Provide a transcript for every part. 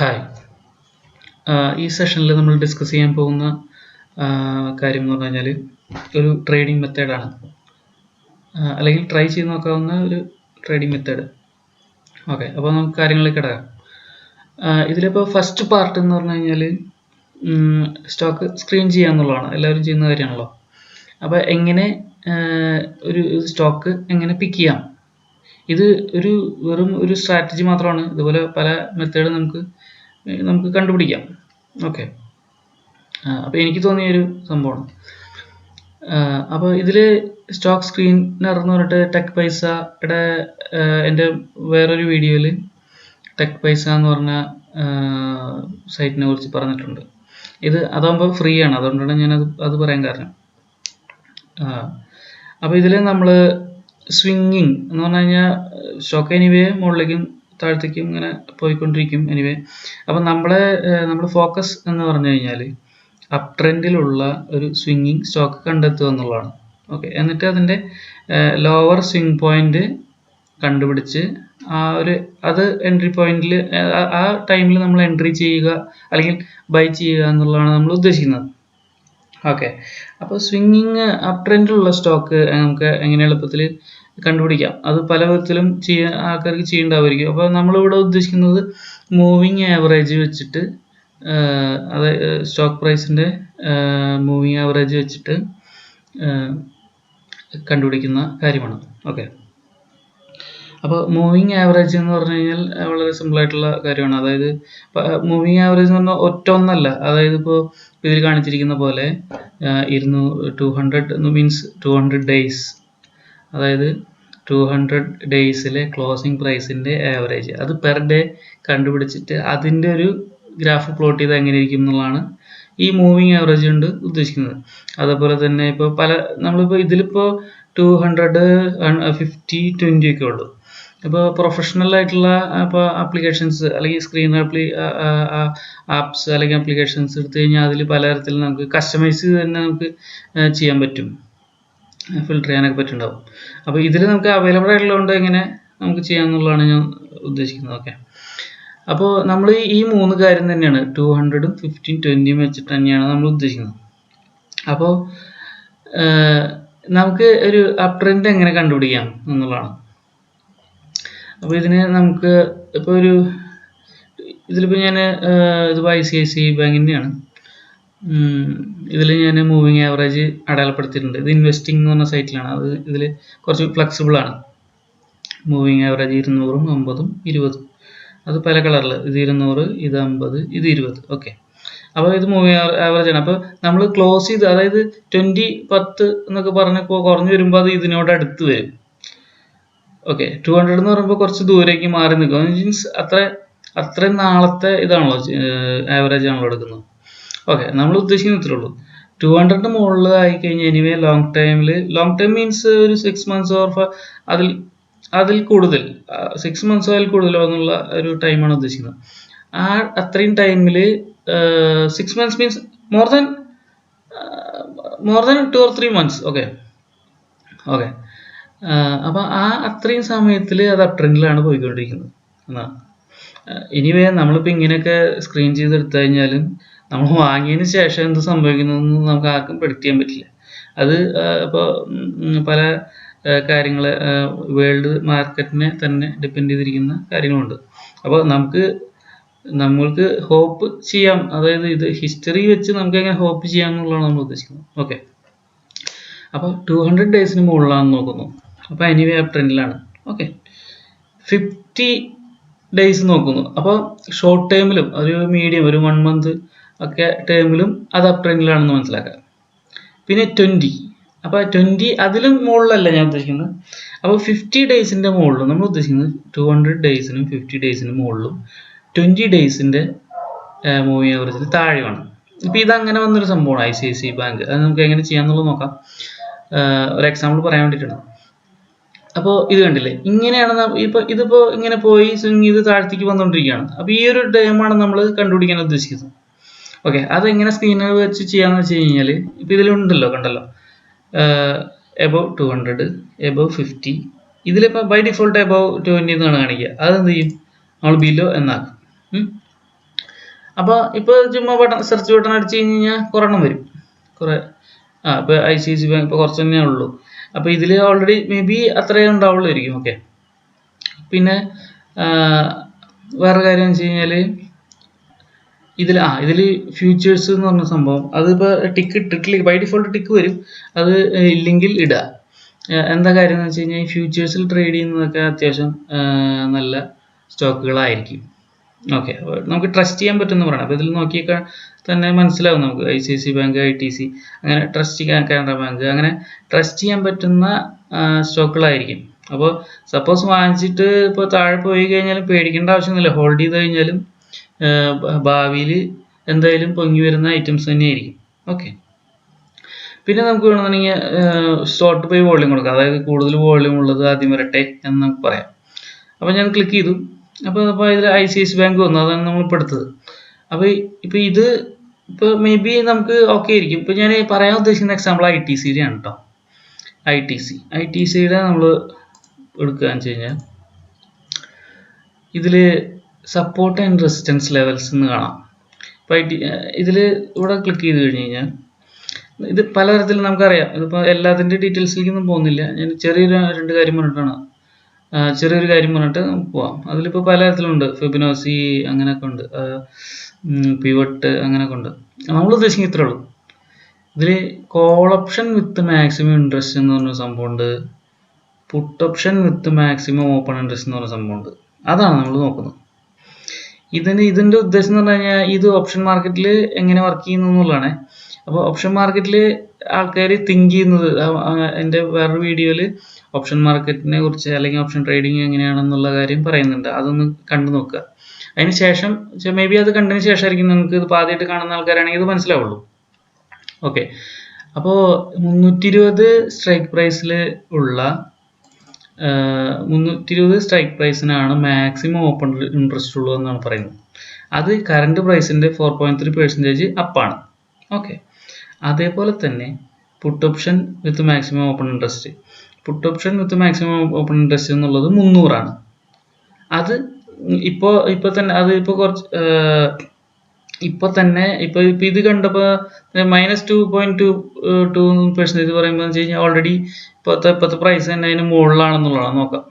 Hi ഈ സെഷനിൽ നമ്മൾ ഡിസ്കസ് ചെയ്യാൻ പോകുന്ന കാര്യം എന്ന് പറഞ്ഞു കഴിഞ്ഞാൽ ഒരു ട്രേഡിംഗ് മെത്തേഡാണ് അല്ലെങ്കിൽ ട്രൈ ചെയ്ത് നോക്കാവുന്ന ഒരു ട്രേഡിംഗ് മെത്തേഡ് ഓക്കെ അപ്പോൾ നമുക്ക് കാര്യങ്ങളിലേക്ക് കിടക്കാം. ഇതിലിപ്പോൾ ഫസ്റ്റ് പാർട്ട് എന്ന് പറഞ്ഞു കഴിഞ്ഞാൽ സ്റ്റോക്ക് സ്ക്രീൻ ചെയ്യുക എന്നുള്ളതാണ്. എല്ലാവരും ചെയ്യുന്ന കാര്യമാണല്ലോ. അപ്പോൾ എങ്ങനെ ഒരു സ്റ്റോക്ക് എങ്ങനെ പിക്ക് ചെയ്യാം? ഇത് ഒരു വെറും ഒരു സ്ട്രാറ്റജി മാത്രമാണ്. ഇതുപോലെ പല മെത്തേഡ് നമുക്ക് നമുക്ക് കണ്ടുപിടിക്കാം. ഓക്കെ അപ്പോൾ എനിക്ക് തോന്നിയ ഒരു സംഭവമാണ്. അപ്പോൾ ഇതിൽ സ്റ്റോക്ക് സ്ക്രീനർ എന്ന് പറഞ്ഞിട്ട് ടെക് പൈസയുടെ എന്റെ വേറൊരു വീഡിയോയിൽ ടെക് പൈസ എന്ന് പറഞ്ഞ സൈറ്റിനെ കുറിച്ച് പറഞ്ഞിട്ടുണ്ട്. ഇത് അതാകുമ്പോൾ ഫ്രീ ആണ്. അതുകൊണ്ടാണ് ഞാനത് അത് പറയാൻ കാരണം. അപ്പോൾ ഇതിൽ നമ്മൾ സ്വിങ്ങിങ് എന്ന് പറഞ്ഞു കഴിഞ്ഞാൽ ഷോക്ക് എനിവേ മുകളിലേക്കും താഴത്തേക്കും ഇങ്ങനെ പോയിക്കൊണ്ടിരിക്കും എനിവേ അപ്പം നമ്മളെ നമ്മൾ ഫോക്കസ് എന്ന് പറഞ്ഞു കഴിഞ്ഞാൽ അപ് ട്രെൻഡിലുള്ള ഒരു സ്വിങ്ങിങ് സ്റ്റോക്ക് കണ്ടെത്തുക എന്നുള്ളതാണ്. ഓക്കെ എന്നിട്ട് അതിന്റെ ലോവർ സ്വിങ് പോയിന്റ് കണ്ടുപിടിച്ച് ആ ഒരു അത് എൻട്രി പോയിന്റിൽ ആ ടൈമിൽ നമ്മൾ എൻട്രി ചെയ്യുക അല്ലെങ്കിൽ ബൈ ചെയ്യുക എന്നുള്ളതാണ് നമ്മൾ ഉദ്ദേശിക്കുന്നത്. ഓക്കെ അപ്പോൾ സ്വിങ്ങിങ് അപ് ട്രെൻഡിലുള്ള സ്റ്റോക്ക് നമുക്ക് എങ്ങനെ എളുപ്പത്തിൽ കണ്ടുപിടിക്കാം. അത് പല വിധത്തിലും ചെയ്യാൻ ആൾക്കാർക്ക് ചെയ്യേണ്ടാവുമായിരിക്കും. അപ്പോൾ നമ്മളിവിടെ ഉദ്ദേശിക്കുന്നത് മൂവിങ് ആവറേജ് വെച്ചിട്ട് അതായത് സ്റ്റോക്ക് പ്രൈസിന്റെ മൂവിങ് ആവറേജ് വെച്ചിട്ട് കണ്ടുപിടിക്കുന്ന കാര്യമാണ്. ഓക്കെ അപ്പോൾ മൂവിങ് ആവറേജ് എന്ന് പറഞ്ഞു കഴിഞ്ഞാൽ വളരെ സിമ്പിൾ ആയിട്ടുള്ള കാര്യമാണ്. അതായത് മൂവിങ് ആവറേജ് എന്ന് പറഞ്ഞാൽ ഒറ്റ ഒന്നല്ല. അതായത് ഇപ്പോൾ ഇതിൽ കാണിച്ചിരിക്കുന്ന പോലെ ഇരുന്നൂ two hundred means two hundred days അതായത് ടു ഹൺഡ്രഡ് ഡേയ്സിലെ ക്ലോസിംഗ് പ്രൈസിന്റെ ആവറേജ് അത് പെർ ഡേ കണ്ടുപിടിച്ചിട്ട് അതിന്റെ ഒരു ഗ്രാഫ് പ്ലോട്ട് ചെയ്ത് എങ്ങനെ ഇരിക്കും എന്നുള്ളതാണ് ഈ മൂവിങ് ആവറേജ് കൊണ്ട് ഉദ്ദേശിക്കുന്നത്. അതേപോലെ തന്നെ ഇപ്പോൾ പല നമ്മളിപ്പോൾ ഇതിലിപ്പോൾ ടു ഹൺഡ്രഡ് ഫിഫ്റ്റി ട്വന്റി ഒക്കെ ഉള്ളൂ. ഇപ്പോൾ പ്രൊഫഷണൽ ആയിട്ടുള്ള ഇപ്പോൾ ആപ്ലിക്കേഷൻസ് അല്ലെങ്കിൽ സ്ക്രീൻ ആപ്ലി ആപ്സ് അല്ലെങ്കിൽ ആപ്ലിക്കേഷൻസ് എടുത്തു കഴിഞ്ഞാൽ അതിൽ പലതരത്തിൽ നമുക്ക് കസ്റ്റമൈസ് തന്നെ നമുക്ക് ചെയ്യാൻ പറ്റും. ഫിൽട്ടർ ചെയ്യാനൊക്കെ പറ്റുന്നുണ്ടാവും. അപ്പോൾ ഇതിൽ നമുക്ക് അവൈലബിൾ ആയിട്ടുള്ളതുകൊണ്ട് എങ്ങനെ നമുക്ക് ചെയ്യാമെന്നുള്ളതാണ് ഞാൻ ഉദ്ദേശിക്കുന്നത്. ഓക്കെ അപ്പോൾ നമ്മൾ ഈ മൂന്ന് കാര്യം തന്നെയാണ് ടു ഹൺഡ്രഡും ഫിഫ്റ്റീൻ ട്വന്റിയും വെച്ചിട്ട് തന്നെയാണ് നമ്മൾ ഉദ്ദേശിക്കുന്നത്. അപ്പോൾ നമുക്ക് ഒരു അപ് ട്രെൻഡ് എങ്ങനെ കണ്ടുപിടിക്കാം എന്നുള്ളതാണ്. അപ്പോൾ ഇതിന് നമുക്ക് ഇപ്പോൾ ഒരു ഇതിലിപ്പോൾ ഞാൻ ഇതിപ്പോൾ ഐ സി ഐ സി ബാങ്കിന്റെയാണ് ഇതിൽ ഞാൻ മൂവിങ് ആവറേജ് അടയാളപ്പെടുത്തിയിട്ടുണ്ട്. ഇത് ഇൻവെസ്റ്റിംഗ് എന്ന് പറഞ്ഞ സൈറ്റിലാണ് അത് ഇതിൽ കുറച്ച് ഫ്ലെക്സിബിൾ ആണ്. മൂവിങ് ആവറേജ് ഇരുന്നൂറും അമ്പതും ഇരുപതും. അത് പല കളറിൽ ഇത് ഇരുന്നൂറ് ഇത് അമ്പത് ഇത് ഇരുപത്. ഓക്കെ അപ്പോൾ ഇത് മൂവിങ് ആവറേജ് ആണ്. അപ്പോൾ നമ്മൾ ക്ലോസ് ചെയ്ത് അതായത് ട്വന്റി പത്ത് എന്നൊക്കെ പറഞ്ഞ് കുറഞ്ഞു വരുമ്പോൾ അത് ഇതിനോട് അടുത്ത് വരും. ഓക്കെ ടു ഹൺഡ്രഡ് എന്ന് പറയുമ്പോൾ കുറച്ച് ദൂരേക്ക് മാറി നിൽക്കും. മീൻസ് അത്ര അത്രയും നാളത്തെ ഇതാണല്ലോ ആവറേജ് ആണല്ലോ എടുക്കുന്നത്. ഓക്കെ നമ്മൾ ഉദ്ദേശിക്കുന്ന ഇത്രേ ഉള്ളൂ. ടു ഹൺഡ്രഡിന് മുകളിൽ ആയി കഴിഞ്ഞാൽ എനിവേ ലോങ് ടൈമിൽ ലോങ് ടൈം മീൻസ് ഒരു സിക്സ് മന്ത്സ് ഓർ അതിൽ അതിൽ കൂടുതൽ സിക്സ് മന്ത്സ് അതിൽ കൂടുതലോ എന്നുള്ള ഒരു ടൈമാണ് ഉദ്ദേശിക്കുന്നത്. ആ അത്രയും ടൈമിൽ six months means more than more than two or three months okay okay അപ്പോൾ ആ അത്രയും സമയത്തിൽ അത് അപ് ട്രെൻഡിലാണ് പോയിക്കൊണ്ടിരിക്കുന്നത്. എന്നാണ് ഇനിവേ നമ്മളിപ്പോൾ ഇങ്ങനെയൊക്കെ സ്ക്രീൻ ചെയ്തെടുത്തു കഴിഞ്ഞാലും നമ്മൾ വാങ്ങിയതിന് ശേഷം എന്ത് സംഭവിക്കുന്നതെന്ന് നമുക്ക് ആർക്കും പ്രെഡിക്റ്റ് ചെയ്യാൻ പറ്റില്ല. അത് ഇപ്പോൾ പല കാര്യങ്ങൾ വേൾഡ് മാർക്കറ്റിനെ തന്നെ ഡിപ്പെൻഡ് ചെയ്തിരിക്കുന്ന കാര്യങ്ങളുണ്ട്. അപ്പോൾ നമുക്ക് നമ്മൾക്ക് ഹോപ്പ് ചെയ്യാം. അതായത് ഇത് ഹിസ്റ്ററി വെച്ച് നമുക്ക് എങ്ങനെ ഹോപ്പ് ചെയ്യാം എന്നുള്ളതാണ് നമ്മൾ ഉദ്ദേശിക്കുന്നത്. ഓക്കെ അപ്പോൾ ടു ഹൺഡ്രഡ് ഡേയ്സിന് മുകളിലാണെന്ന് നോക്കുന്നു. അപ്പോൾ എനിവേ ആ ട്രെൻഡിലാണ് ഓക്കെ ഫിഫ്റ്റി ഡേയ്സ് നോക്കുന്നു. അപ്പോൾ ഷോർട്ട് ടേമിലും ഒരു മീഡിയം ഒരു വൺ മന്ത് ഒക്കെ ടേമിലും അത് അപ് ട്രെൻഡിലാണെന്ന് മനസ്സിലാക്കാം. പിന്നെ ട്വന്റി അപ്പോൾ ട്വന്റി അതിലും മുകളിലല്ല ഞാൻ ഉദ്ദേശിക്കുന്നത്. അപ്പോൾ ഫിഫ്റ്റി ഡേയ്സിന്റെ മുകളിലും നമ്മൾ ഉദ്ദേശിക്കുന്നത് ടു ഹൺഡ്രഡ് ഡേയ്സിനും ഫിഫ്റ്റി ഡേയ്സിനും മുകളിലും ട്വന്റി ഡേയ്സിന്റെ മൂവിങ് ആവറേജിന് താഴെയാണ്. ഇപ്പോൾ ഇതങ്ങനെ വന്നൊരു സംഭവമാണ് I C I C bank അത് നമുക്ക് എങ്ങനെ ചെയ്യാമെന്നുള്ളത് നോക്കാം. ഒരു എക്സാമ്പിൾ പറയാൻ വേണ്ടിയിട്ടാണ്. അപ്പോൾ ഇത് കണ്ടില്ലേ? ഇങ്ങനെയാണ് ഇപ്പോൾ ഇതിപ്പോൾ ഇങ്ങനെ പോയി സ്വിങ് ചെയ്ത് താഴത്തേക്ക് വന്നുകൊണ്ടിരിക്കുകയാണ് അപ്പോൾ ഈ ഒരു ടൈമാണ് നമ്മൾ കണ്ടുപിടിക്കാൻ ഉദ്ദേശിക്കുന്നത്. ഓക്കെ അതെങ്ങനെ സ്ക്രീനിൽ വെച്ച് ചെയ്യാന്ന് വെച്ച് കഴിഞ്ഞാൽ ഇപ്പോൾ ഇതിലുണ്ടല്ലോ കണ്ടല്ലോ. Above two hundred above fifty ഇതിലിപ്പോൾ ബൈ ഡിഫോൾട്ട് എബവ് ട്വന്റി എന്നാണ് കാണിക്കുക. അതെന്ത് ചെയ്യും? നമ്മൾ ബിലോ എന്നാക്കും. അപ്പോൾ ഇപ്പോൾ ചുമ്മാ ബട്ടൺ സെർച്ച് ബട്ടൺ അടിച്ച് കഴിഞ്ഞ് കഴിഞ്ഞാൽ കുറെണ്ണം വരും. കുറേ ആ ഇപ്പോൾ ഐ സി സി ബാങ്ക് ഇപ്പോൾ കുറച്ച് തന്നെ ഉള്ളൂ. അപ്പോൾ ഇതിൽ ഓൾറെഡി മേ ബി അത്രേ ഉണ്ടാവുള്ളായിരിക്കും ഓക്കെ പിന്നെ വേറെ കാര്യം വെച്ച് കഴിഞ്ഞാൽ ഇതിൽ ആ ഇതിൽ ഫ്യൂച്ചേഴ്സ് എന്ന് പറഞ്ഞ സംഭവം അതിപ്പോൾ ടിക്ക് ഇട്ടിട്ടില്ല ബൈ ഡിഫോൾട്ട് ടിക്ക് വരും അത് ഇല്ലെങ്കിൽ ഇടുക എന്താ കാര്യം എന്ന് വെച്ച് കഴിഞ്ഞാൽ ഫ്യൂച്ചേഴ്സിൽ ട്രേഡ് ചെയ്യുന്നതൊക്കെ അത്യാവശ്യം നല്ല സ്റ്റോക്കുകളായിരിക്കും ഓക്കെ നമുക്ക് ട്രസ്റ്റ് ചെയ്യാൻ പറ്റുമെന്ന് പറയണം. അപ്പോൾ ഇതിൽ നോക്കിയൊക്കെ തന്നെ മനസ്സിലാവും നമുക്ക്. I C I C bank I T C അങ്ങനെ ട്രസ്റ്റ് കാനറ ബാങ്ക് അങ്ങനെ ട്രസ്റ്റ് ചെയ്യാൻ പറ്റുന്ന സ്റ്റോക്കുകളായിരിക്കും അപ്പോൾ സപ്പോസ് വാങ്ങിച്ചിട്ട് ഇപ്പോൾ താഴെ പോയി കഴിഞ്ഞാലും പേടിക്കേണ്ട ആവശ്യമൊന്നുമില്ല. ഹോൾഡ് ചെയ്ത് കഴിഞ്ഞാലും ഭാവിയിൽ എന്തായാലും പൊങ്ങി വരുന്ന ഐറ്റംസ് തന്നെയായിരിക്കും. ഓക്കെ പിന്നെ നമുക്ക് വേണമെന്നുണ്ടെങ്കിൽ ഷോർട്ട് പോയി വോളിയം കൊടുക്കാം. അതായത് കൂടുതൽ വോളിയം ഉള്ളത് ആദ്യം വരട്ടെ എന്ന് നമുക്ക് പറയാം. അപ്പോൾ ഞാൻ ക്ലിക്ക് ചെയ്തു. അപ്പോൾ അപ്പോൾ ഇതിൽ I C I C bank വന്നു. അതാണ് നമ്മൾ ഇപ്പോൾ എടുത്തത് അപ്പോൾ ഇപ്പോൾ ഇത് ഇപ്പോൾ മേ ബി നമുക്ക് ഓക്കെ ആയിരിക്കും. ഇപ്പോൾ ഞാൻ പറയാൻ ഉദ്ദേശിക്കുന്ന എക്സാമ്പിൾ ഐ ടി സിയുടെ ആണ് കേട്ടോ I T C I T സിയുടെ നമ്മൾ എടുക്കുകയെന്ന് വെച്ച് കഴിഞ്ഞാൽ ഇതിൽ സപ്പോർട്ട് ആൻഡ് റെസിസ്റ്റൻസ് ലെവൽസ് എന്ന് കാണാം. ഇപ്പോൾ ഐ ടി ഇതിൽ ഇവിടെ ക്ലിക്ക് ചെയ്ത് കഴിഞ്ഞ് കഴിഞ്ഞാൽ ഇത് പലതരത്തിൽ നമുക്കറിയാം. ഇതിപ്പോൾ എല്ലാത്തിന്റെ ഡീറ്റെയിൽസിലേക്കൊന്നും പോകുന്നില്ല. ഞാൻ ചെറിയൊരു രണ്ട് കാര്യം പറഞ്ഞിട്ടാണ്. ചെറിയൊരു കാര്യം പറഞ്ഞിട്ട് പോവാം. അതിലിപ്പോൾ പലതരത്തിലുണ്ട്. ഫെബിനോസി അങ്ങനെയൊക്കെ ഉണ്ട്. പിവട്ട് അങ്ങനെയൊക്കെ ഉണ്ട്. നമ്മൾ ഉദ്ദേശിക്കുന്നത് ഇത്രേ ഉള്ളൂ. ഇതിൽ call option with maximum interest എന്ന് പറഞ്ഞ സംഭവമുണ്ട് put option with maximum open interest എന്ന് പറഞ്ഞ സംഭവമുണ്ട് അതാണ് നമ്മൾ നോക്കുന്നത്. ഇതിന് ഇതിന്റെ ഉദ്ദേശം എന്ന് പറഞ്ഞു കഴിഞ്ഞാൽ ഇത് ഓപ്ഷൻ മാർക്കറ്റിൽ എങ്ങനെ വർക്ക് ചെയ്യുന്നു എന്നുള്ളതാണ്. അപ്പോൾ ഓപ്ഷൻ മാർക്കറ്റിൽ ആൾക്കാർ തിങ്ക് ചെയ്യുന്നത് എന്റെ വേറൊരു വീഡിയോയിൽ ഓപ്ഷൻ മാർക്കറ്റിനെ കുറിച്ച് അല്ലെങ്കിൽ ഓപ്ഷൻ ട്രേഡിങ് എങ്ങനെയാണെന്നുള്ള കാര്യം പറയുന്നുണ്ട്. അതൊന്ന് കണ്ടു നോക്കുക. അതിന് ശേഷം മേ ബി അത് കണ്ടതിന് ശേഷമായിരിക്കും നിങ്ങൾക്ക് ഇത് ആദ്യമായിട്ട് കാണുന്ന ആൾക്കാരാണെങ്കിൽ ഇത് മനസ്സിലാവുള്ളൂ. ഓക്കെ അപ്പോൾ മുന്നൂറ്റി ഇരുപത് സ്ട്രൈക്ക് പ്രൈസിൽ ഉള്ള മുന്നൂറ്റി ഇരുപത് സ്ട്രൈക്ക് പ്രൈസിനാണ് മാക്സിമം ഓപ്പൺ ഇൻട്രസ്റ്റ് ഉള്ളൂ എന്നാണ് പറയുന്നത്. അത് കറണ്ട് പ്രൈസിന്റെ ഫോർ പോയിന്റ് ത്രീ പെർസെന്റേജ് അപ്പാണ് ഓക്കെ അതേപോലെ തന്നെ put option with maximum open interest put option with maximum open interest എന്നുള്ളത് മുന്നൂറാണ്. അത് ഇപ്പോൾ ഇപ്പൊ തന്നെ അത് ഇപ്പോൾ കുറച്ച് ഇപ്പൊ തന്നെ ഇപ്പൊ ഇപ്പൊ ഇത് കണ്ടപ്പോൾ minus two point two two percentage പറയുമ്പോൾ വെച്ച് കഴിഞ്ഞാൽ ഓൾറെഡി ഇപ്പോഴത്തെ ഇപ്പോഴത്തെ പ്രൈസ് തന്നെ അതിന് മുകളിലാണെന്നുള്ളതാണ് നോക്കാം.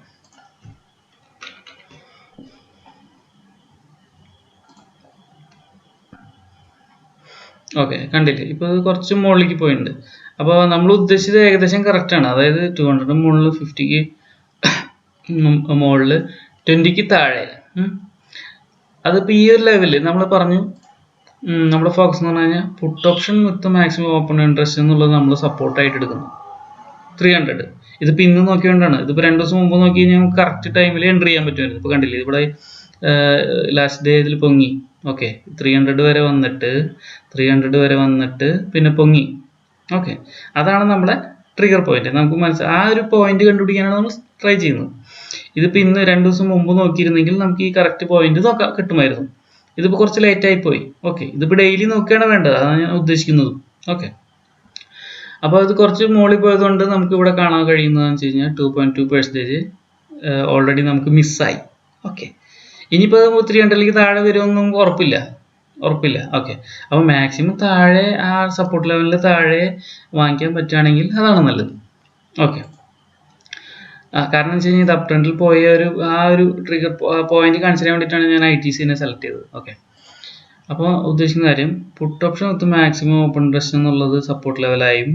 ഓക്കെ കണ്ടില്ലേ? ഇപ്പൊ കുറച്ച് മുകളിലേക്ക് പോയിട്ടുണ്ട്. അപ്പോൾ നമ്മൾ ഉദ്ദേശിച്ചത് ഏകദേശം ആണ്. അതായത് ടു ഹൺഡ്രഡ് മുകളിൽ ഫിഫ്റ്റിക്ക് മുകളിൽ ട്വന്റിക്ക് താഴെ. അതിപ്പോ ഈ ഒരു ലെവലിൽ നമ്മൾ പറഞ്ഞു നമ്മുടെ ഫോക്കസ് എന്ന് പറഞ്ഞു കഴിഞ്ഞാൽ put option with maximum open interest എന്നുള്ളത് നമ്മൾ സപ്പോർട്ടായിട്ട് എടുക്കുന്നു. ത്രീ ഹൺഡ്രഡ് ഇതിപ്പോൾ ഇന്ന് നോക്കിയോണ്ടാണ്. ഇതിപ്പോൾ രണ്ട് ദിവസം മുമ്പ് നോക്കി കഴിഞ്ഞാൽ നമുക്ക് കറക്റ്റ് ടൈമിൽ എൻട്രി ചെയ്യാൻ പറ്റുമായിരുന്നു. ഇപ്പോൾ കണ്ടില്ലേ? ഇവിടെ ലാസ്റ്റ് ഡേ ഇതിൽ പൊങ്ങി. ഓക്കെ ത്രീ ഹൺഡ്രഡ് വരെ വന്നിട്ട് ത്രീ ഹൺഡ്രഡ് വരെ വന്നിട്ട് പിന്നെ പൊങ്ങി. ഓക്കെ അതാണ് നമ്മുടെ ട്രിഗർ പോയിന്റ് നമുക്ക് മനസ്സിലായി ആ ഒരു പോയിന്റ് കണ്ടുപിടിക്കാനാണ് നമ്മൾ ട്രൈ ചെയ്യുന്നത്. ഇതിപ്പോൾ ഇന്ന് രണ്ട് ദിവസം മുമ്പ് നോക്കിയിരുന്നെങ്കിൽ നമുക്ക് ഈ കറക്റ്റ് പോയിന്റ് നോക്കാം കിട്ടുമായിരുന്നു. ഇതിപ്പോൾ കുറച്ച് ലേറ്റ് ആയി പോയി. ഓക്കെ ഇതിപ്പോൾ ഡെയിലി നോക്കുകയാണ് വേണ്ടത്. അതാണ് ഞാൻ ഉദ്ദേശിക്കുന്നത്. ഓക്കെ അപ്പോൾ ഇത് കുറച്ച് മുകളിൽ പോയതുകൊണ്ട് നമുക്ക് ഇവിടെ കാണാൻ കഴിയുന്നതെന്ന് വെച്ച് കഴിഞ്ഞാൽ two point two percentage already നമുക്ക് മിസ്സായി ഓക്കെ ഇനിയിപ്പോൾ ത്രീ ഹൺഡ്രഡിലേക്ക് താഴെ വരുമെന്നും ഉറപ്പില്ല. ഉറപ്പില്ല. ഓക്കെ അപ്പോൾ മാക്സിമം താഴെ ആ സപ്പോർട്ട് ലെവലിൽ താഴെ വാങ്ങിക്കാൻ പറ്റുകയാണെങ്കിൽ അതാണ് നല്ലത്. ഓക്കെ കാരണം വെച്ച് കഴിഞ്ഞാൽ ഇത് അപ് ട്രെൻഡിൽ പോയ ഒരു ആ ഒരു ട്രിഗർ പോയിന്റ് കൺസിഡർ ചെയ്യാൻ ഞാൻ ഐ ടി സിനെ സെലക്ട് ചെയ്തത്. ഓക്കെ അപ്പോൾ ഉദ്ദേശിക്കുന്ന കാര്യം put option with maximum open interest എന്നുള്ളത് support ലെവലായും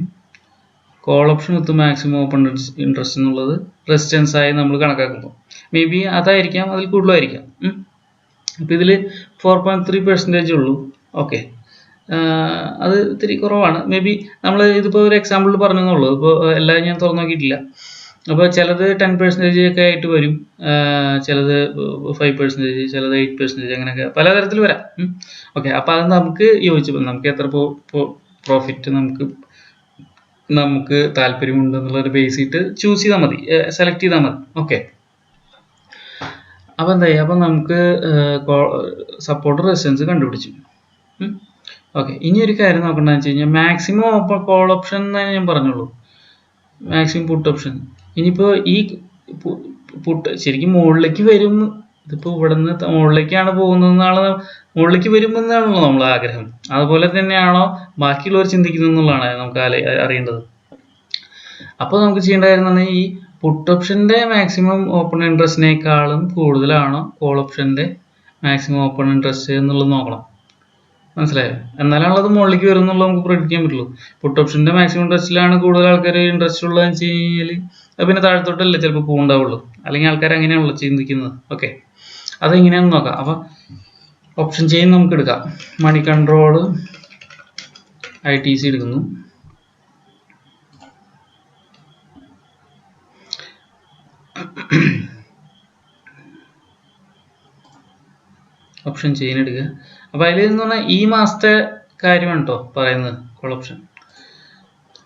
call option with maximum open interest എന്നുള്ളത് റെസിസ്റ്റൻസ് ആയി നമ്മൾ കണക്കാക്കുന്നു. മേ ബി അതായിരിക്കാം അതിൽ കൂടുതലായിരിക്കാം. അപ്പോൾ ഇതിൽ ഫോർ പോയിന്റ് ത്രീ പെർസെന്റേജ് ഉള്ളൂ. ഓക്കെ അത് ഇത്തിരി കുറവാണ്. മേ ബി നമ്മൾ ഇതിപ്പോൾ ഒരു എക്സാമ്പിൾ പറഞ്ഞെന്നുള്ളൂ. ഇപ്പോൾ എല്ലാം ഞാൻ തുറന്നു നോക്കിയിട്ടില്ല. അപ്പോൾ ചിലത് ടെൻ പെർസെന്റേജ് ഒക്കെ ആയിട്ട് വരും. ചിലത് ഫൈവ് പെർസെന്റേജ് ചിലത് എയ്റ്റ് പെർസെന്റേജ് അങ്ങനെയൊക്കെ പലതരത്തിൽ വരാം. ഓക്കെ അപ്പോൾ അത് നമുക്ക് യോജിച്ചു നമുക്ക് എത്ര പ്രോഫിറ്റ് നമുക്ക് നമുക്ക് താല്പര്യമുണ്ട് എന്നുള്ളൊരു ബേസ് ഇട്ട് ചൂസ് ചെയ്താൽ മതി. സെലക്ട് ചെയ്താൽ മതി. ഓക്കെ അപ്പോൾ എന്തായി? അപ്പോൾ നമുക്ക് സപ്പോർട്ട് റെസിസ്റ്റൻസ് കണ്ടുപിടിച്ചു. ഓക്കെ ഇനി ഒരു കാര്യം നോക്കണ്ടെന്ന് വെച്ച് കഴിഞ്ഞാൽ മാക്സിമം കോൾ ഓപ്ഷൻ ഞാൻ പറഞ്ഞുള്ളൂ. മാക്സിമം പുട്ട് ഓപ്ഷൻ ഇനിയിപ്പോൾ ഈ പുട്ട് ശരിക്കും മുകളിലേക്ക് വരും. ഇതിപ്പോ ഇവിടുന്ന് മോളിലേക്കാണ് മുകളിലേക്കാണ് പോകുന്നതെന്നാണ് മുകളിലേക്ക് വരുമെന്നാണല്ലോ നമ്മൾ ആഗ്രഹം. അതുപോലെ തന്നെയാണോ ബാക്കിയുള്ളവർ ചിന്തിക്കുന്നത് എന്നുള്ളതാണ് നമുക്ക് അറിയേണ്ടത്. അപ്പോൾ നമുക്ക് ചെയ്യേണ്ട കാര്യം എന്ന് പറഞ്ഞാൽ ഈ പുട്ട് ഓപ്ഷന്റെ മാക്സിമം ഓപ്പൺ ഇൻട്രസ്റ്റിനേക്കാളും കൂടുതലാണോ കോൾ ഓപ്ഷന്റെ മാക്സിമം ഓപ്പൺ ഇൻട്രസ്റ്റ് എന്നുള്ളത് നോക്കണം. മനസ്സിലായോ? എന്നാലാണല്ലോ അത് മുകളിലേക്ക് വരുന്നുള്ളത് നമുക്ക് predict ചെയ്യാൻ പറ്റുള്ളൂ. പുട്ട് ഓപ്ഷന്റെ മാക്സിമം ഇൻട്രസ്റ്റിലാണ് കൂടുതൽ ആൾക്കാർ ഇൻട്രസ്റ്റ് ഉള്ളതെന്ന് വെച്ച് കഴിഞ്ഞാൽ പിന്നെ താഴത്തോട്ടല്ലേ ചിലപ്പോൾ പോകുണ്ടാവുള്ളൂ അല്ലെങ്കിൽ ആൾക്കാർ അങ്ങനെയാണല്ലോ ചിന്തിക്കുന്നത്. ഓക്കെ അതെങ്ങനെയാണെന്ന് നോക്കാം. അപ്പം ഓപ്ഷൻ ചെയിൻ നമുക്ക് എടുക്കാം. Money control I T C എടുക്കുന്നു. ഓപ്ഷൻ ചെയിൻ എടുക്കുക. അപ്പോൾ അതിൽ നിന്ന് പറഞ്ഞാൽ ഈ മാസത്തെ കാര്യമാണ് കേട്ടോ പറയുന്നത്. കോൾ ഓപ്ഷൻ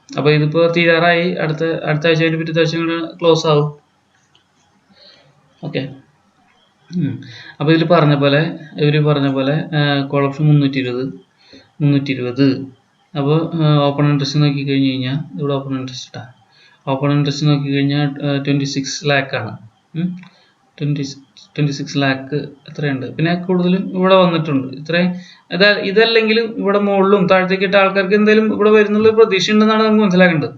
അപ്പോൾ ഇതിപ്പോൾ തീരാറായി. അടുത്ത അടുത്ത ആഴ്ച അതിന്റെ പിറ്റത്തെ ആഴ്ച ക്ലോസ് ആവും. ഓക്കെ അപ്പോൾ ഇതിൽ പറഞ്ഞ പോലെ ഇവർ പറഞ്ഞ പോലെ കോളപ്ഷൻ മുന്നൂറ്റി ഇരുപത് മുന്നൂറ്റി ഇരുപത് അപ്പോൾ ഓപ്പൺ ഇൻട്രസ്റ്റ് നോക്കി കഴിഞ്ഞ് കഴിഞ്ഞാൽ ഇവിടെ ഓപ്പൺ ഇൻട്രസ്റ്റ് ഇട്ടാ. ഓപ്പൺ ഇൻട്രസ്റ്റ് നോക്കി കഴിഞ്ഞാൽ ട്വന്റി സിക്സ് ലാക്കാണ് ട്വന്റി ട്വന്റി സിക്സ് ലാക്ക് എത്രയുണ്ട് പിന്നെ കൂടുതലും ഇവിടെ വന്നിട്ടുണ്ട്. ഇത്രയും അതായത് ഇതല്ലെങ്കിലും ഇവിടെ മുകളിലും താഴത്തേക്ക് ഇട്ട ആൾക്കാർക്ക് എന്തെങ്കിലും ഇവിടെ വരുന്നുള്ള പ്രതീക്ഷ ഉണ്ടെന്നാണ് നമുക്ക് മനസ്സിലാക്കേണ്ടത്.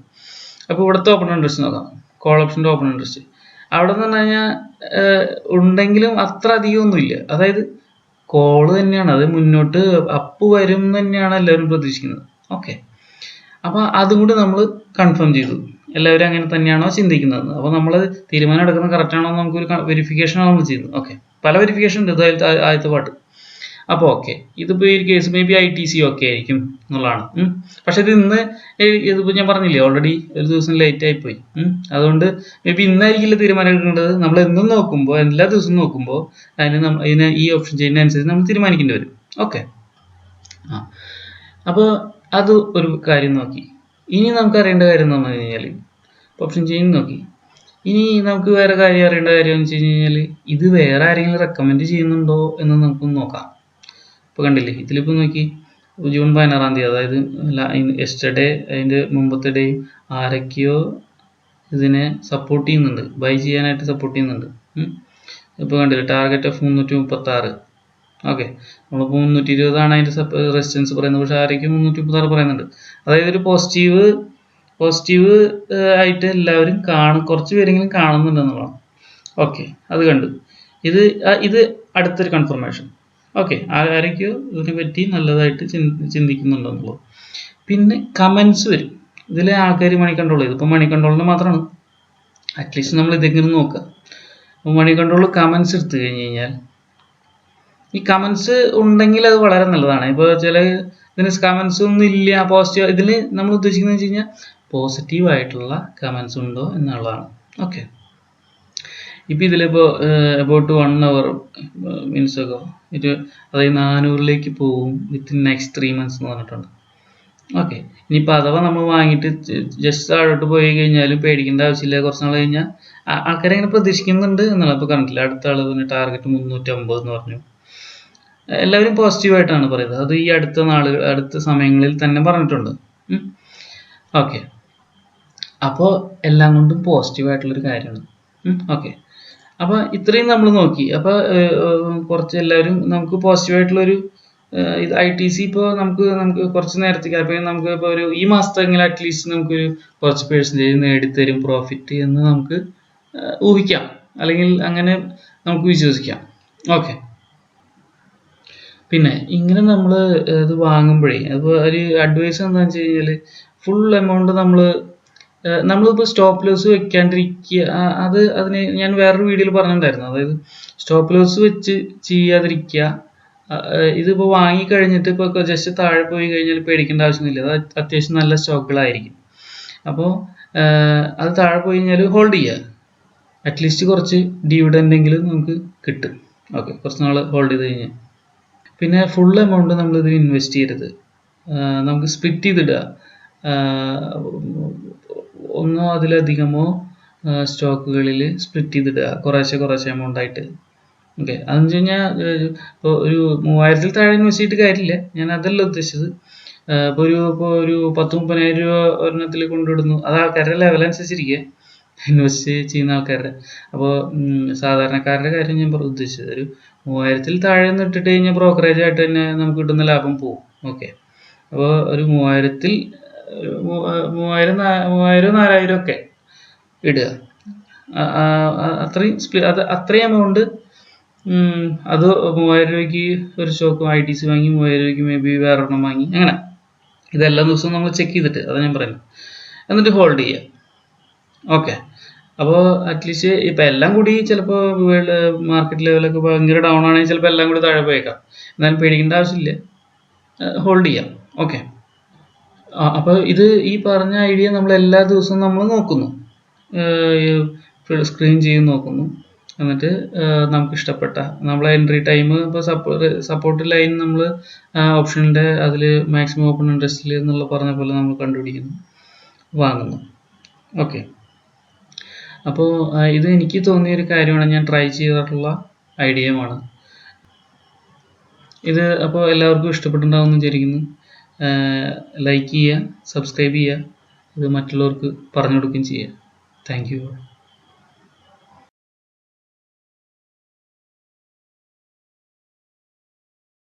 അപ്പോൾ ഇവിടുത്തെ ഓപ്പൺ ഇൻട്രസ്റ്റ് നോക്കാം. കോൾ ഓപ്ഷന്റെ ഓപ്പൺ ഇൻട്രസ്റ്റ് അവിടെ നിന്ന് പറഞ്ഞു കഴിഞ്ഞാൽ ഉണ്ടെങ്കിലും അത്ര അധികമൊന്നുമില്ല അതായത് കോൾ തന്നെയാണ്. അത് മുന്നോട്ട് അപ്പ് വരും തന്നെയാണ് എല്ലാവരും പ്രതീക്ഷിക്കുന്നത്. ഓക്കെ അപ്പോൾ അതും കൂടി നമ്മൾ കൺഫേം ചെയ്തു. എല്ലാവരും അങ്ങനെ തന്നെയാണോ ചിന്തിക്കുന്നത്? അപ്പോൾ നമ്മൾ തീരുമാനം എടുക്കുന്നത് കറക്റ്റ് ആണോ നമുക്കൊരു വെരിഫിക്കേഷൻ ആണ് നമ്മൾ ചെയ്യുന്നത്. ഓക്കെ പല വെരിഫിക്കേഷൻ ഉണ്ട്. ഇത് ആദ്യത്തെ പാട്ട്. അപ്പോൾ ഓക്കെ ഇതിപ്പോൾ ഈ case may be I T C ഒക്കെ ആയിരിക്കും എന്നുള്ളതാണ്. പക്ഷേ ഇത് ഇന്ന് ഇതിപ്പോൾ ഞാൻ പറഞ്ഞില്ലേ ഓൾറെഡി ഒരു ദിവസം ലേറ്റ് ആയിപ്പോയി. അതുകൊണ്ട് മേ ബി ഇന്നായിരിക്കില്ല തീരുമാനം എടുക്കേണ്ടത്? നമ്മൾ എന്നും നോക്കുമ്പോൾ എല്ലാ ദിവസവും നോക്കുമ്പോൾ അതിന് ഇതിന് ഈ ഓപ്ഷൻ ചെയ്യുന്നതനുസരിച്ച് നമ്മൾ തീരുമാനിക്കേണ്ടി വരും. ഓക്കെ ആ. അപ്പോൾ അത് ഒരു കാര്യം നോക്കി. ഇനി നമുക്ക് അറിയേണ്ട കാര്യം എന്ന് പറഞ്ഞു കഴിഞ്ഞാൽ ഓപ്ഷൻ ചെയ്യും നോക്കി. ഇനി നമുക്ക് വേറെ കാര്യം അറിയേണ്ട കാര്യം എന്ന് വെച്ച് കഴിഞ്ഞാൽ ഇത് വേറെ ആരെങ്കിലും റെക്കമെൻഡ് ചെയ്യുന്നുണ്ടോ എന്ന് നമുക്ക് നോക്കാം. ഇപ്പോൾ കണ്ടില്ലേ ഇതിലിപ്പോൾ നോക്കി ജൂൺ പതിനാറാം തീയതി അതായത് എസ്റ്റർഡേ അതിന്റെ മുമ്പത്തെ ഡേ ആരൊക്കെയോ ഇതിനെ സപ്പോർട്ട് ചെയ്യുന്നുണ്ട് ബൈ ചെയ്യാനായിട്ട് സപ്പോർട്ട് ചെയ്യുന്നുണ്ട്. ഇപ്പോൾ കണ്ടില്ലേ ടാർഗറ്റ് ഓഫ് മുന്നൂറ്റി മുപ്പത്തി ആറ് ഓക്കെ. നമ്മളിപ്പോൾ മുന്നൂറ്റി ഇരുപതാണ് അതിന്റെ റെസിസ്റ്റൻസ് പറയുന്നത്. പക്ഷേ ആരൊക്കെ മുന്നൂറ്റി മുപ്പത്താറ് പറയുന്നുണ്ട്. അതായത് ഒരു പോസിറ്റീവ് പോസിറ്റീവ് ആയിട്ട് എല്ലാവരും കാണും. കുറച്ച് പേരെങ്കിലും കാണുന്നുണ്ടെന്നുള്ളതാണ് ഓക്കെ. അത് കണ്ടു. ഇത് ഇത് അടുത്തൊരു കൺഫർമേഷൻ ഓക്കെ. ആരൊക്കെയോ ഇതിനെ പറ്റി നല്ലതായിട്ട് ചിന്തി ചിന്തിക്കുന്നുണ്ടെന്നുള്ളത്. പിന്നെ കമൻസ് വരും. ഇതിലെ ആൾക്കാർ മണി ഇതിപ്പോൾ ചെയ്തു. ഇപ്പോൾ മണി കൺട്രോളിന് മാത്രമാണ്. അറ്റ്ലീസ്റ്റ് നമ്മൾ ഇതെങ്കിലും നോക്കുക. അപ്പോൾ മണി കൺട്രോൾ കമൻസ് എടുത്തു കഴിഞ്ഞ് കഴിഞ്ഞാൽ ഈ കമൻസ് ഉണ്ടെങ്കിൽ അത് വളരെ നല്ലതാണ്. ഇപ്പോൾ ചില ഇതിന് കമൻസ് ഒന്നും ഇല്ല പോസിറ്റീവ് ഇതിൽ നമ്മൾ ഉദ്ദേശിക്കുന്നത് വെച്ച് കഴിഞ്ഞാൽ പോസിറ്റീവ് ആയിട്ടുള്ള കമൻസ് ഉണ്ടോ എന്നുള്ളതാണ്. ഓക്കെ ഇപ്പം ഇതിലിപ്പോൾ അബൌട്ട് വൺ അവർ മീൻസ് ഒക്കെ. ഒരു അതായത് നാനൂറിലേക്ക് പോകും വിത്തിൻ നെക്സ്റ്റ് ത്രീ മന്ത്സ് എന്ന് പറഞ്ഞിട്ടുണ്ട്. ഓക്കെ ഇനിയിപ്പോൾ അഥവാ നമ്മൾ വാങ്ങിയിട്ട് ജസ്റ്റ് താഴോട്ട് പോയി കഴിഞ്ഞാലും പേടിക്കേണ്ട ആവശ്യമില്ല. കുറച്ച് നാൾ കഴിഞ്ഞാൽ ആൾക്കാരെ ഇങ്ങനെ പ്രതീക്ഷിക്കുന്നുണ്ട് എന്നുള്ളത് ഇപ്പോൾ കണ്ടില്ല അടുത്ത ആൾ പിന്നെ ടാർഗറ്റ് മുന്നൂറ്റമ്പത് എന്ന് പറഞ്ഞു. എല്ലാവരും പോസിറ്റീവായിട്ടാണ് പറയുന്നത്. അത് ഈ അടുത്ത നാളുകൾ അടുത്ത സമയങ്ങളിൽ തന്നെ പറഞ്ഞിട്ടുണ്ട്. ഓക്കെ അപ്പോൾ എല്ലാം കൊണ്ടും പോസിറ്റീവായിട്ടുള്ളൊരു കാര്യമാണ്. ഓക്കെ അപ്പോൾ ഇത്രയും നമ്മൾ നോക്കി. അപ്പോൾ കുറച്ച് എല്ലാവരും നമുക്ക് പോസിറ്റീവായിട്ടുള്ളൊരു ഇത് ഐ ടി സി ഇപ്പോൾ നമുക്ക് നമുക്ക് കുറച്ച് നേരത്തേക്ക് അപ്പോൾ നമുക്ക് ഇപ്പോൾ ഒരു ഈ മാസത്തെങ്കിലും അറ്റ്ലീസ്റ്റ് നമുക്കൊരു കുറച്ച് പേഴ്സന്റേജ് നേടിത്തരും പ്രോഫിറ്റ് എന്ന് നമുക്ക് ഊഹിക്കാം. അല്ലെങ്കിൽ അങ്ങനെ നമുക്ക് വിശ്വസിക്കാം. ഓക്കെ പിന്നെ ഇങ്ങനെ നമ്മൾ ഇത് വാങ്ങുമ്പോഴേ അപ്പോൾ ഒരു അഡ്വൈസ് എന്താണെന്ന് വെച്ച് കഴിഞ്ഞാൽ ഫുൾ എമൗണ്ട് നമ്മൾ നമ്മളിപ്പോൾ സ്റ്റോപ്പ് ലോസ് വെക്കാണ്ടിരിക്കുക ആ, അത് അതിന് ഞാൻ വേറൊരു വീഡിയോയിൽ പറഞ്ഞിട്ടുണ്ടായിരുന്നു. അതായത് സ്റ്റോപ്പ് ലോസ് വെച്ച് ചെയ്യാതിരിക്കുക ആ, ആ, ഇതിപ്പോൾ വാങ്ങിക്കഴിഞ്ഞിട്ട് ഇപ്പോൾ ജസ്റ്റ് താഴെ പോയി കഴിഞ്ഞാൽ പേടിക്കേണ്ട ആവശ്യമൊന്നുമില്ല. അത് അത്യാവശ്യം നല്ല സ്റ്റോക്കുകളായിരിക്കും അപ്പോൾ അത് താഴെ പോയി കഴിഞ്ഞാൽ ഹോൾഡ് ചെയ്യുക അറ്റ്ലീസ്റ്റ് കുറച്ച് ഡിവിഡന്റ് എങ്കിലും നമുക്ക് കിട്ടും. ഓക്കെ കുറച്ച് നാൾ ഹോൾഡ് ചെയ്ത് കഴിഞ്ഞാൽ പിന്നെ ഫുൾ എമൗണ്ട് നമ്മൾ ഇതിൽ ഇൻവെസ്റ്റ് ചെയ്യരുത് നമുക്ക് സ്പ്ലിറ്റ് ചെയ്തിടുക ഒന്നോ അതിലധികമോ സ്റ്റോക്കുകളിൽ സ്പ്ലിറ്റ് ചെയ്തിടുക കുറേശ്ശെ കുറേശ്ശെ എമൗണ്ട് ആയിട്ട്. ഓക്കെ അതെന്ന് വെച്ച് കഴിഞ്ഞാൽ ഇപ്പോൾ ഒരു മൂവായിരത്തിൽ താഴെ ഇൻവെസ്റ്റ് ചെയ്തിട്ട് കാര്യമില്ല. ഞാൻ അതല്ല ഉദ്ദേശിച്ചത്. ഇപ്പോൾ ഒരു ഇപ്പോൾ ഒരു പത്ത് മുപ്പതിനായിരം രൂപ ഒരെണ്ണത്തിൽ കൊണ്ടുവിടുന്നു. അത് ആൾക്കാരുടെ ലെവൽ അനുസരിച്ചിരിക്കുക ഇൻവെസ്റ്റ് ചെയ്യുന്ന ആൾക്കാരുടെ. അപ്പോൾ സാധാരണക്കാരുടെ കാര്യം ഞാൻ ഉദ്ദേശിച്ചത്. ഒരു മൂവായിരത്തിൽ താഴെ നിന്ന് ഇട്ടിട്ട് കഴിഞ്ഞാൽ ബ്രോക്കറേജ് ആയിട്ട് തന്നെ നമുക്ക് കിട്ടുന്ന ലാഭം പോവും. ഓക്കെ അപ്പോൾ ഒരു മൂവായിരത്തിൽ മൂവായിരം മൂവായിരം നാലായിരം ഒക്കെ ഇടുക. അത്രയും സ്പ്ലി അത് അത്രയും എമൗണ്ട് അത് മൂവായിരം രൂപയ്ക്ക് ഒരു സ്റ്റോക്ക് ഐ ടി സി വാങ്ങി മൂവായിരം രൂപയ്ക്ക് മേ ബി വേറെ വാങ്ങി അങ്ങനെ. ഇതെല്ലാ ദിവസവും നമ്മൾ ചെക്ക് ചെയ്തിട്ട് അതാണ് ഞാൻ പറയുന്നത് എന്നിട്ട് ഹോൾഡ് ചെയ്യുക ഓക്കെ അപ്പോൾ അറ്റ്ലീസ്റ്റ് ഇപ്പം എല്ലാം കൂടി ചിലപ്പോൾ മാർക്കറ്റ് ലെവലൊക്കെ ഭയങ്കര ഡൗൺ ആണെങ്കിൽ ചിലപ്പോൾ എല്ലാം കൂടി താഴെ പോയേക്കാം. എന്നാലും പേടിക്കേണ്ട ആവശ്യമില്ല. ഹോൾഡ് ചെയ്യാം. ഓക്കെ അപ്പോൾ ഇത് ഈ പറഞ്ഞ ഐഡിയ നമ്മൾ എല്ലാ ദിവസവും നമ്മൾ നോക്കുന്നു. സ്ക്രീൻ ചെയ്ത് നോക്കുന്നു. എന്നിട്ട് നമുക്ക് ഇഷ്ടപ്പെട്ട നമ്മളെ എൻട്രി ടൈം ഇപ്പോൾ സപ്പോർട്ട് സപ്പോർട്ട് ലൈൻ നമ്മൾ ഓപ്ഷനിന്റെ അതിൽ മാക്സിമം ഓപ്പൺ ഇൻട്രസ്റ്റിൽ എന്നുള്ള പറഞ്ഞ പോലെ നമ്മൾ കണ്ടുപിടിക്കുന്നു. വാങ്ങുന്നു. ഓക്കെ അപ്പോൾ ഇത് എനിക്ക് തോന്നിയ ഒരു കാര്യമാണ് ഞാൻ ട്രൈ ചെയ്തിട്ടുള്ള ഐഡിയയുമാണ് ഇത് അപ്പോൾ എല്ലാവർക്കും ഇഷ്ടപ്പെട്ടിട്ടുണ്ടാവും എന്ന് വിചാരിക്കുന്നു. ലൈക്ക് ചെയ്യുക സബ്സ്ക്രൈബ് ചെയ്യുക ഇത് മറ്റുള്ളവർക്ക് പറഞ്ഞു കൊടുക്കുകയും ചെയ്യുക. Thank you